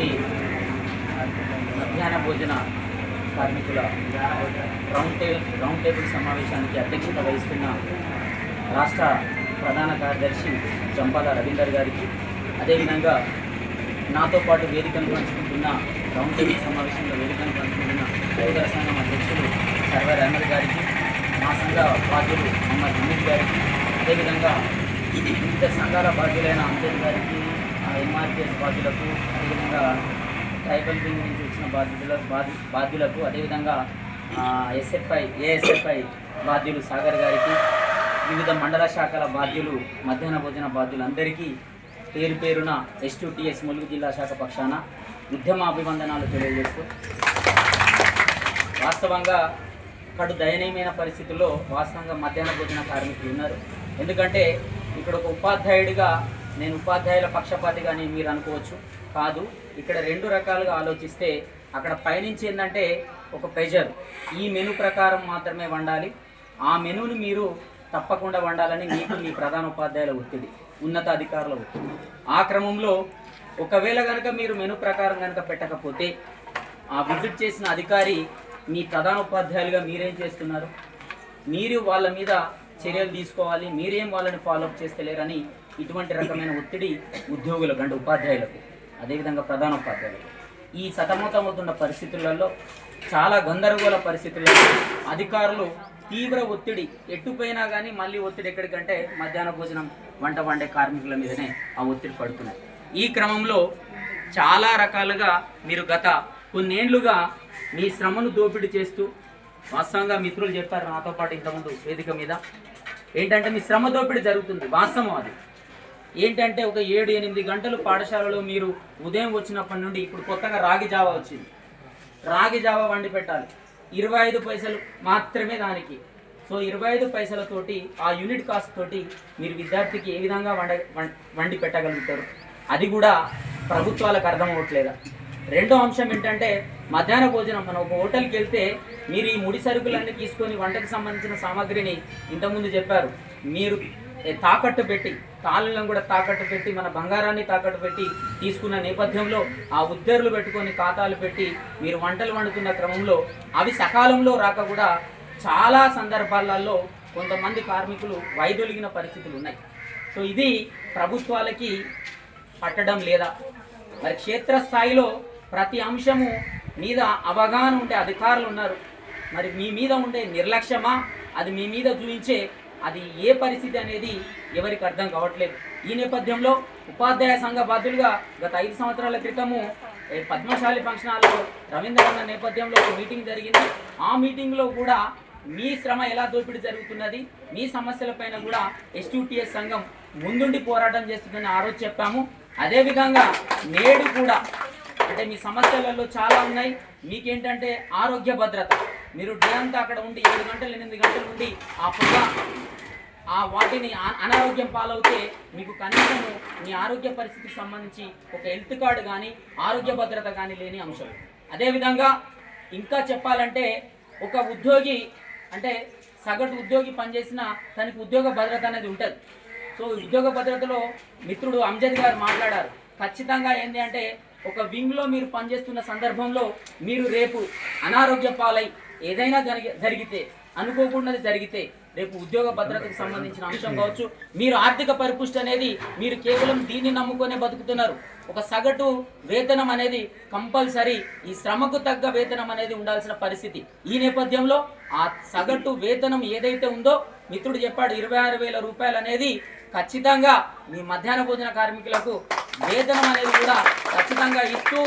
SFT మధ్యాహ్న భోజన కార్మికుల రౌండ్ టేబుల్ రౌండ్ టేబుల్ సమావేశానికి అధ్యక్షత వహిస్తున్న రాష్ట్ర ప్రధాన కార్యదర్శి జంపాల రవీందర్ గారికి. అదేవిధంగా నాతో పాటు వేదికను పంచుకుంటున్న రౌండ్ టేబుల్ సమావేశంలో వేదికను పంచుకుంటున్న సోదర సంఘం అధ్యక్షులు సర్వర్ అహ్మద్ గారికి మా సంఘ బాధ్యులు మహమ్మద్ హమీద్ గారికి అదేవిధంగా వివిధ సంఘాల బాధ్యులైన అంబేద్ గారికి ఎంఆర్పిఎస్ బాధ్యులకు అదేవిధంగా ట్రైబల్ బింగ్ నుంచి వచ్చిన బాధ్యుల బాధ్యులకు అదేవిధంగా ఎస్ఎఫ్ఐ ఏఎస్ఎఫ్ఐ బాధ్యులు సాగర్ గారికి వివిధ మండల శాఖల బాధ్యులు మధ్యాహ్న భోజన బాధ్యులందరికీ పేరు పేరున ఎస్టూటీఎస్ ములుగు జిల్లా శాఖ పక్షాన ఉద్యమ అభివందనాలు తెలియజేస్తూ వాస్తవంగా కడు దయనీయమైన పరిస్థితుల్లో వాస్తవంగా మధ్యాహ్న భోజన కార్మికులు ఉన్నారు. ఎందుకంటే ఇక్కడ ఒక ఉపాధ్యాయుడిగా నేను ఉపాధ్యాయుల పక్షపాతిగా అని మీరు అనుకోవచ్చు. కాదు ఇక్కడ రెండు రకాలుగా ఆలోచిస్తే అక్కడ పయనించి ఏంటంటే ఒక ప్రెజర్. ఈ మెను ప్రకారం మాత్రమే వండాలి. ఆ మెనూని మీరు తప్పకుండా వండాలని మీకు మీ ప్రధాన ఉపాధ్యాయుల ఒత్తిడి ఉన్నతాధికారుల ఒత్తిడి. ఆ క్రమంలో ఒకవేళ కనుక మీరు మెను ప్రకారం కనుక పెట్టకపోతే ఆ విజిట్ చేసిన అధికారి మీ ప్రధాన ఉపాధ్యాయులుగా మీరేం చేస్తున్నారు? మీరు వాళ్ళ మీద చర్యలు తీసుకోవాలి. మీరేం వాళ్ళని ఫాలోఅప్ చేస్తలేరని ఇటువంటి రకమైన ఒత్తిడి ఉద్యోగులకు అంటే ఉపాధ్యాయులకు అదేవిధంగా ప్రధాన ఉపాధ్యాయులకు. ఈ సతమతమవుతున్న పరిస్థితులలో చాలా గందరగోళ పరిస్థితుల్లో అధికారులు తీవ్ర ఒత్తిడి ఎట్టుపోయినా కానీ మళ్ళీ ఒత్తిడి ఎక్కడికంటే మధ్యాహ్న భోజనం వంట వండే కార్మికుల మీదనే ఆ ఒత్తిడి పడుతున్నారు ఈ క్రమంలో చాలా రకాలుగా మీరు గత కొన్నేళ్ళుగా మీ శ్రమను దోపిడీ చేస్తూ వాస్తవంగా మిత్రులు చెప్పారు నాతో పాటు ఇంతకుముందు వేదిక మీద ఏంటంటే మీ శ్రమ దోపిడీ జరుగుతుంది వాస్తవం అది. ఏంటంటే ఒక ఏడు ఎనిమిది గంటలు పాఠశాలలో మీరు ఉదయం వచ్చినప్పటి నుండి ఇప్పుడు కొత్తగా రాగి జావా వచ్చింది. రాగి జావా వండి పెట్టాలి. ఇరవై ఐదు పైసలు మాత్రమే దానికి. సో ఇరవై ఐదు పైసలతోటి ఆ యూనిట్ కాస్ట్ తోటి మీరు విద్యార్థికి ఏ విధంగా వండ వం- వండి పెట్టగలుగుతారు? అది కూడా ప్రభుత్వాలకు అర్థం అవ్వట్లేదా? రెండో అంశం ఏంటంటే మధ్యాహ్న భోజనం. మనం ఒక హోటల్కి వెళ్తే మీరు ఈ ముడి సరుకులన్నీ తీసుకొని వంటకు సంబంధించిన సామాగ్రిని ఇంతకుముందు చెప్పారు. మీరు తాకట్టు పెట్టి తాళ్ళను కూడా తాకట్టు పెట్టి మన బంగారాన్ని తాకట్టు పెట్టి తీసుకున్న నేపథ్యంలో ఆ ఉద్దర్లు పెట్టుకొని ఖాతాలు పెట్టి మీరు వంటలు వండుతున్న క్రమంలో అవి సకాలంలో రాక కూడా చాలా సందర్భాలలో కొంతమంది కార్మికులు వైదొలిగిన పరిస్థితులు ఉన్నాయి. సో ఇది ప్రభుత్వాలకి పట్టడం లేదా? మరి క్షేత్రస్థాయిలో ప్రతి అంశము మీద అవగాహన ఉండే అధికారులు ఉన్నారు. మరి మీ మీద ఉండే నిర్లక్ష్యమా? అది మీ మీద చూపించే అది ఏ పరిస్థితి అనేది ఎవరికి అర్థం కావట్లేదు. ఈ నేపథ్యంలో ఉపాధ్యాయ సంఘ బాధ్యులుగా గత ఐదు సంవత్సరాల క్రితము పద్మశాలి ఫంక్షన్ హాల్లో రవీంద్రనాథ నేపథ్యంలో ఒక మీటింగ్ జరిగింది. ఆ మీటింగ్లో కూడా మీ శ్రమ ఎలా దోపిడీ జరుగుతున్నది మీ సమస్యలపైన కూడా ఎస్యూటీఎస్ సంఘం ముందుండి పోరాటం చేస్తుందని ఆ రోజు చెప్పాము. అదేవిధంగా నేడు కూడా అంటే మీ సమస్యలలో చాలా ఉన్నాయి. మీకేంటంటే ఆరోగ్య భద్రత. మీరు డే అంతా అక్కడ ఉండి ఏడు గంటలు ఎనిమిది గంటలు ఉండి ఆ పొగ ఆ వాటిని అనారోగ్యం పాలవుతే మీకు కనీసం మీ ఆరోగ్య పరిస్థితికి సంబంధించి ఒక హెల్త్ కార్డు కానీ ఆరోగ్య భద్రత కానీ లేని అంశం. అదేవిధంగా ఇంకా చెప్పాలంటే ఒక ఉద్యోగి అంటే సగటు ఉద్యోగి పనిచేసిన తనకి ఉద్యోగ భద్రత అనేది ఉంటుంది. సో ఉద్యోగ భద్రతలో మిత్రుడు అంజద్ గారు మాట్లాడారు. ఖచ్చితంగా ఏంటి అంటే ఒక వింగ్లో మీరు పనిచేస్తున్న సందర్భంలో మీరు రేపు అనారోగ్య పాలై ఏదైనా జరిగి జరిగితే అనుకోకుండా జరిగితే రేపు ఉద్యోగ భద్రతకు సంబంధించిన అంశం కావచ్చు. మీరు ఆర్థిక పరిపుష్టి అనేది మీరు కేవలం దీన్ని నమ్ముకొనే బతుకుతున్నారు. ఒక సగటు వేతనం అనేది కంపల్సరీ ఈ శ్రమకు తగ్గ వేతనం అనేది ఉండాల్సిన పరిస్థితి. ఈ నేపథ్యంలో ఆ సగటు వేతనం ఏదైతే ఉందో మిత్రుడు చెప్పాడు ఇరవై ఆరు వేల రూపాయలు అనేది ఖచ్చితంగా మీ మధ్యాహ్న భోజన కార్మికులకు వేతనం అనేది కూడా ఖచ్చితంగా ఇస్తూ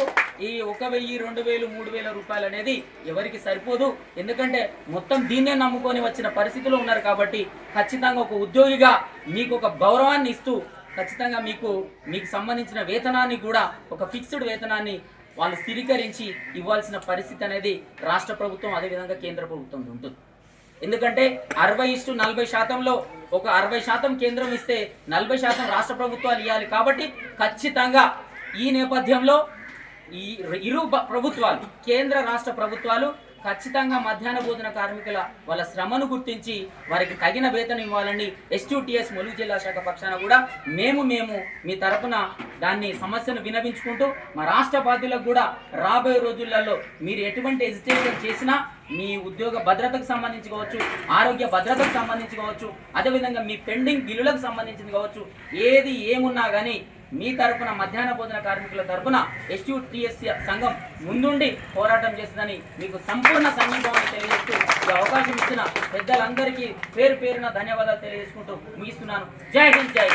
ఈ ఒక వెయ్యి రెండు వేలు మూడు వేల రూపాయలు అనేది ఎవరికి సరిపోదు. ఎందుకంటే మొత్తం దీన్నే నమ్ముకొని వచ్చిన పరిస్థితిలో ఉన్నారు కాబట్టి ఖచ్చితంగా ఒక ఉద్యోగిగా మీకు ఒక గౌరవాన్ని ఇస్తూ ఖచ్చితంగా మీకు మీకు సంబంధించిన వేతనాన్ని కూడా ఒక ఫిక్స్డ్ వేతనాన్ని వాళ్ళు స్థిరీకరించి ఇవ్వాల్సిన పరిస్థితి అనేది రాష్ట్ర ప్రభుత్వం అదేవిధంగా కేంద్ర ప్రభుత్వం ఉంటుంది. ఎందుకంటే అరవై ఇస్టు నలభై శాతంలో ఒక అరవై శాతం కేంద్రం ఇస్తే నలభై శాతం రాష్ట్ర ప్రభుత్వాలు ఇవ్వాలి కాబట్టి ఖచ్చితంగా ఈ నేపథ్యంలో ఈ ఇరు ప్రభుత్వాలు కేంద్ర రాష్ట్ర ప్రభుత్వాలు ఖచ్చితంగా మధ్యాహ్న భోజన కార్మికుల వాళ్ళ శ్రమను గుర్తించి వారికి తగిన వేతనం ఇవ్వాలని ఎస్టీటీఎస్ ములుగు జిల్లా శాఖ పక్షాన కూడా మేము మేము మీ తరపున దాన్ని సమస్యను వినవించుకుంటూ మా రాష్ట్ర బాధ్యులకు కూడా రాబోయే రోజులలో మీరు ఎటువంటి ఎజిటేషన్ చేసినా మీ ఉద్యోగ భద్రతకు సంబంధించి కావచ్చు ఆరోగ్య భద్రతకు సంబంధించి కావచ్చు అదేవిధంగా మీ పెండింగ్ బిల్లులకు సంబంధించింది కావచ్చు ఏది ఏమున్నా కానీ మీ తరపున మధ్యాహ్న భోజన కార్మికుల తరపున ఎస్యూటీఎస్ సంఘం ముందుండి పోరాటం చేస్తుందని మీకు సంపూర్ణ సంఘీభావాన్ని తెలియజేస్తూ ఈ అవకాశం ఇచ్చిన పెద్దలందరికీ పేరు పేరున ధన్యవాదాలు తెలియజేసుకుంటూ ముగిస్తున్నాను. జై హింద్ జై